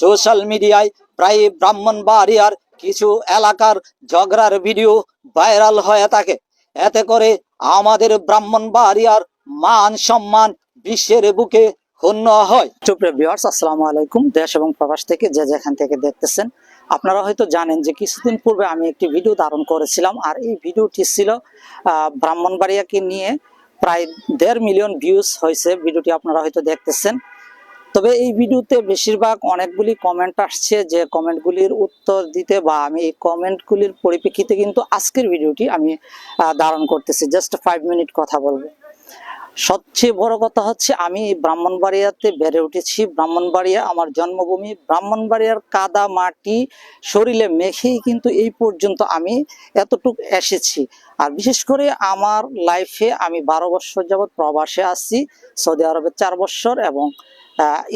Social মিডিয়ায় প্রায় ব্রাহ্মণবাড়িয়ার কিছু এলাকার ঝগড়ার ভিডিও ভাইরাল হয়ে থাকে। এতে করে আমাদের ব্রাহ্মণবাড়িয়ার মান সম্মান বিশ্বের বুকে ক্ষুণ্ণ হয়। সুপ্রিয় ভিউয়ার্স আসসালামু আলাইকুম। দেশ এবং প্রবাস থেকে যে যেখান থেকে দেখতেছেন, আপনারা হয়তো জানেন যে কিছুদিন পূর্বে আমি একটি ভিডিও ধারণ করেছিলাম, আর এই ভিডিওটি ছিল ব্রাহ্মণবাড়িয়াকে নিয়ে প্রায় দেড় মিলিয়ন ভিউজ হয়েছে। ভিডিওটি আপনারা হয়তো দেখতেছেন। তবে এই ভিডিওতে বেশিরভাগ অনেকগুলি কমেন্ট আসছে যে কমেন্টগুলির উত্তর দিতে বা আমি এই কমেন্টগুলির পরিপ্রেক্ষিতে কিন্তু আজকের ভিডিওটি আমি ধারণ করতেছি। জাস্ট ফাইভ মিনিট কথা বলব। সবচেয়ে বড় কথা হচ্ছে আমি ব্রাহ্মণবাড়িয়াতে বেড়ে উঠেছি। ব্রাহ্মণবাড়িয়া আমার জন্মভূমি। ব্রাহ্মণবাড়িয়ার কাদা মাটি শরীরে মেখেই কিন্তু এই পর্যন্ত আমি এতটুকু এসেছি। আর বিশেষ করে আমার লাইফে আমি বারো বছর যাবৎ প্রবাসে আছি। সৌদি আরবে চার বছর এবং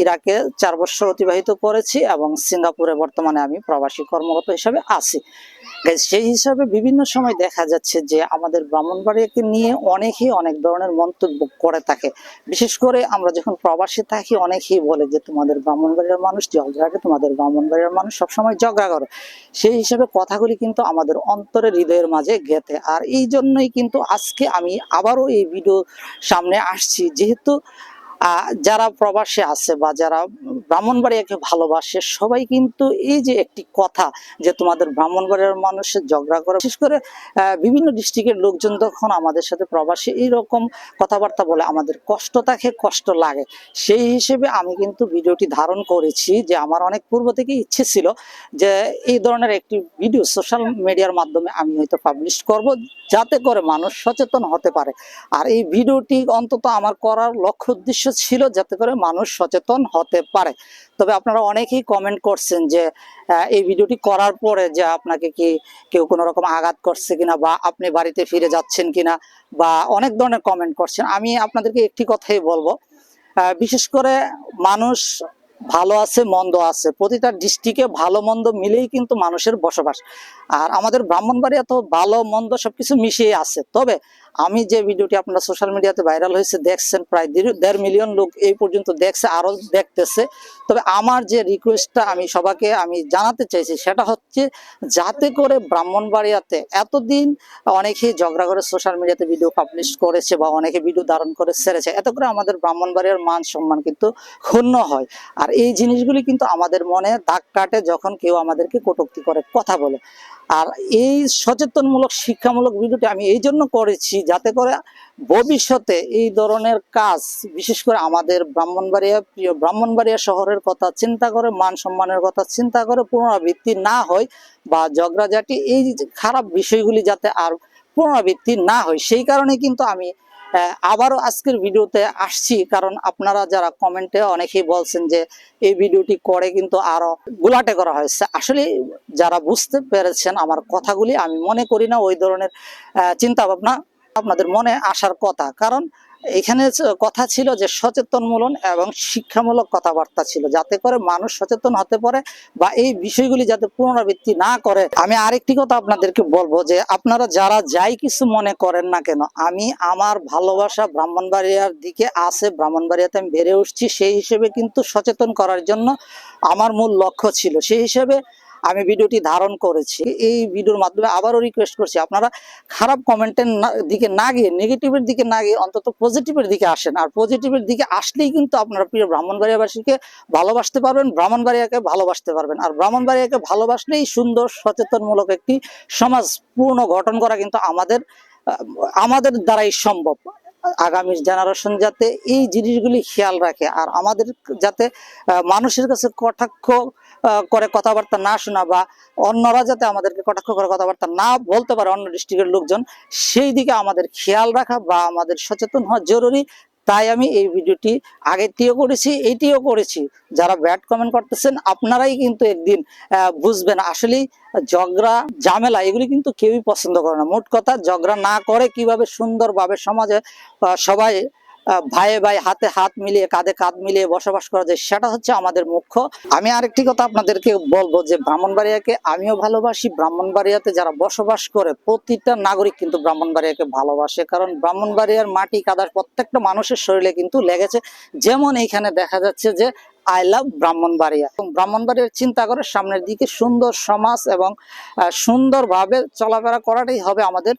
ইরাকে চার বছর অতিবাহিত করেছি এবং সিঙ্গাপুরে বর্তমানে আমি প্রবাসী কর্মরত হিসাবে আছি। সেই হিসাবে বিভিন্ন সময় দেখা যাচ্ছে যে আমাদের ব্রাহ্মণবাড়িয়াকে নিয়ে অনেকেই অনেক ধরনের মন্তব্য করে থাকে। বিশেষ করে আমরা যখন প্রবাসী থাকি, অনেকেই বলে যে তোমাদের ব্রাহ্মণবাড়িয়ার মানুষ ঝগড়া করে তোমাদের ব্রাহ্মণবাড়িয়ার মানুষ সবসময় ঝগড়া করে। সেই হিসাবে কথাগুলি কিন্তু আমাদের অন্তরের হৃদয়ের মাঝে গেতে আর এই জন্যই কিন্তু আজকে আমি আবারও এই ভিডিও সামনে আসছি। যেহেতু যারা প্রবাসে আছে বা যারা ব্রাহ্মণবাড়িয়াকে ভালোবাসে, সবাই কিন্তু এই যে একটি কথা যে তোমাদের ব্রাহ্মণবাড়িয়ার মানুষের ঝগড়া করে, বিশেষ করে বিভিন্ন ডিস্ট্রিক্টের লোকজন যখন আমাদের সাথে প্রবাসী এইরকম কথাবার্তা বলে, আমাদের কষ্ট থাকে কষ্ট লাগে। সেই হিসেবে আমি কিন্তু ভিডিওটি ধারণ করেছি যে আমার অনেক পূর্ব থেকে ইচ্ছে ছিল যে এই ধরনের একটি ভিডিও সোশ্যাল মিডিয়ার মাধ্যমে আমি হয়তো পাবলিশ করব, যাতে করে মানুষ সচেতন হতে পারে। আর এই ভিডিওটি অন্তত আমার করার লক্ষ্য উদ্দেশ্য ছিল যাতে করে মানুষ সচেতন হতে পারে। তবে আপনারা অনেকেই কমেন্ট করছেন যে এই ভিডিওটি করার পরে যে আপনাকে কি কেউ কোনো রকম আঘাত করছে কিনা বা আপনি বাড়িতে ফিরে যাচ্ছেন কিনা বা অনেক ধরনের কমেন্ট করছেন। আমি আপনাদেরকে একটি কথাই বলব। বিশেষ করে মানুষ ভালো আছে, মন্দ আছে। প্রতিটা ডিস্ট্রিক্টে ভালো, মন্দ মিলেই কিন্তু মানুষের বসবাস। আর আমাদের ব্রাহ্মণবাড়িয়া তো ভালো, মন্দ সবকিছু মিশিয়ে আছে। তবে আমি যে ভিডিওটি আপনারা সোশ্যাল মিডিয়াতে ভাইরাল হয়েছে, দেখছেন প্রায় দেড়- মিলিয়ন লোক এই পর্যন্ত দেখছে, আরও দেখতেছে। তবে আমার যে রিকোয়েস্টটা আমি সবাইকে আমি জানাতে চাইছি, সেটা হচ্ছে যাতে করে ব্রাহ্মণবাড়িয়াতে এতদিন অনেকে ঝগড়া করে সোশ্যাল মিডিয়াতে ভিডিও পাবলিশ করেছে বা অনেকে ভিডিও ধারণ করে ছেড়েছে, এত করে আমাদের ব্রাহ্মণবাড়িয়ার মান সম্মান কিন্তু ক্ষুণ্ণ হয়। আর এই জিনিসগুলি কিন্তু আমাদের মনে দাগ কাটে যখন কেউ আমাদেরকে কটুক্তি করে, কথা বলে। আর এই সচেতনমূলক, শিক্ষামূলক ভিডিওটি আমি এই জন্য করেছি যাতে করে ভবিষ্যতে এই ধরনের কাজ, বিশেষ করে আমাদের ব্রাহ্মণবাড়িয়া, প্রিয় ব্রাহ্মণবাড়িয়া শহরের কথা চিন্তা করে, মান সম্মানের কথা চিন্তা করে পুনরাবৃত্তি না হয় বা ঝগড়াঝাটি, এই খারাপ বিষয়গুলি যাতে আর পুনরাবৃত্তি না হয়, সেই কারণে কিন্তু আমি আবারও আজকের ভিডিওতে আসছি, কারণ আপনারা যারা কমেন্টে অনেকেই বলছেন যে এই ভিডিওটি করে কিন্তু আরও গুলাটে করা হয়েছে। আসলে যারা বুঝতে পেরেছেন আমার কথাগুলি, আমি মনে করি না ওই ধরনের চিন্তা ভাবনা আপনাদের মনে আসার কথা। কারণ এখানে কথা ছিল যে সচেতনমূলক এবং শিক্ষামূলক কথাবার্তা ছিল, যাতে করে মানুষ সচেতন হতে পারে বা এই বিষয়গুলি যাতে পুনরাবৃত্তি না করে। আমি আরেকটি কথা আপনাদেরকে বলব যে, আপনারা যারা যাই কিছু মনে করেন না কেন, আমি আমার ভালোবাসা ব্রাহ্মণবাড়িয়ার দিকে আছে, ব্রাহ্মণবাড়িয়াতে আমি বেড়ে উঠছি, সেই হিসেবে কিন্তু সচেতন করার জন্য আমার মূল লক্ষ্য ছিল। সেই হিসেবে আমি ভিডিওটি ধারণ করেছি। এই ভিডিওর মাধ্যমে আবারও রিকোয়েস্ট করছি, আপনারা খারাপ কমেন্টের দিকে না গিয়ে নেগেটিভের দিকে না গিয়ে, অন্তত পজিটিভের দিকে আসেন। আর পজিটিভের দিকে আসলেই কিন্তু আপনারা প্রিয় ব্রাহ্মণবাড়িয়াবাসীকে ভালোবাসতে পারবেন, ব্রাহ্মণবাড়িয়াকে ভালোবাসতে পারবেন। আর ব্রাহ্মণবাড়িয়াকে ভালোবাসলেই সুন্দর, সচেতনমূলক একটি সমাজ পূর্ণ গঠন করা কিন্তু আমাদের আমাদের দ্বারাই সম্ভব। আগামী জেনারেশন যাতে এই জিনিসগুলি খেয়াল রাখে আর আমাদের যাতে মানুষের কাছে কটাক্ষ করে কথাবার্তা না শোনা বা অন্যরা যাতে আমাদেরকে কটাক্ষ করে কথাবার্তা না বলতে পারে অন্য ডিস্ট্রিক্টের লোকজন, সেই দিকে আমাদের খেয়াল রাখা বা আমাদের সচেতন হওয়া জরুরি। তাই আমি এই ভিডিওটি থেকেও করেছি এইটিও করেছি। যারা ব্যাড কমেন্ট করতেছেন, আপনারাই কিন্তু একদিন বুঝবেন। আসলে ঝগড়া, ঝামেলা, এগুলি কিন্তু কেউই পছন্দ করে না। মোট কথা, ঝগড়া না করে কীভাবে সুন্দরভাবে সমাজে সবাই ভাইয়ে ভাই হাতে হাত মিলিয়ে, কাঁধে কাঁধ মিলিয়ে বসবাস করা যায় সেটা হচ্ছে আমাদের মুখ্য। আমি আরেকটি কথা আপনাদেরকে বলব যে, ব্রাহ্মণবাড়িয়াকে আমিও ভালোবাসি। ব্রাহ্মণবাড়িয়াতে যারা বসবাস করে, প্রতিটা নাগরিক কিন্তু ব্রাহ্মণবাড়িয়াকে ভালোবাসে। কারণ ব্রাহ্মণবাড়িয়ার মাটি কাদার প্রত্যেকটা মানুষের শরীরে কিন্তু লেগেছে। যেমন এইখানে দেখা যাচ্ছে যে আই লাভ ব্রাহ্মণবাড়িয়া। এবং ব্রাহ্মণবাড়িয়ার চিন্তা করে সামনের দিকে সুন্দর সমাজ এবং সুন্দরভাবে চলাফেরা করাটাই হবে আমাদের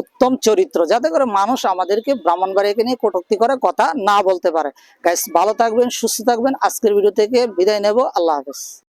উত্তম চরিত্র। যাতে করে মানুষ আমাদেরকে ব্রাহ্মণবাড়িয়াকে নিয়ে কটুক্তি করে কথা না বলতে পারে। গাইস ভালো থাকবেন, সুস্থ থাকবেন। আজকের ভিডিও থেকে বিদায় নেব। আল্লাহ হাফেজ।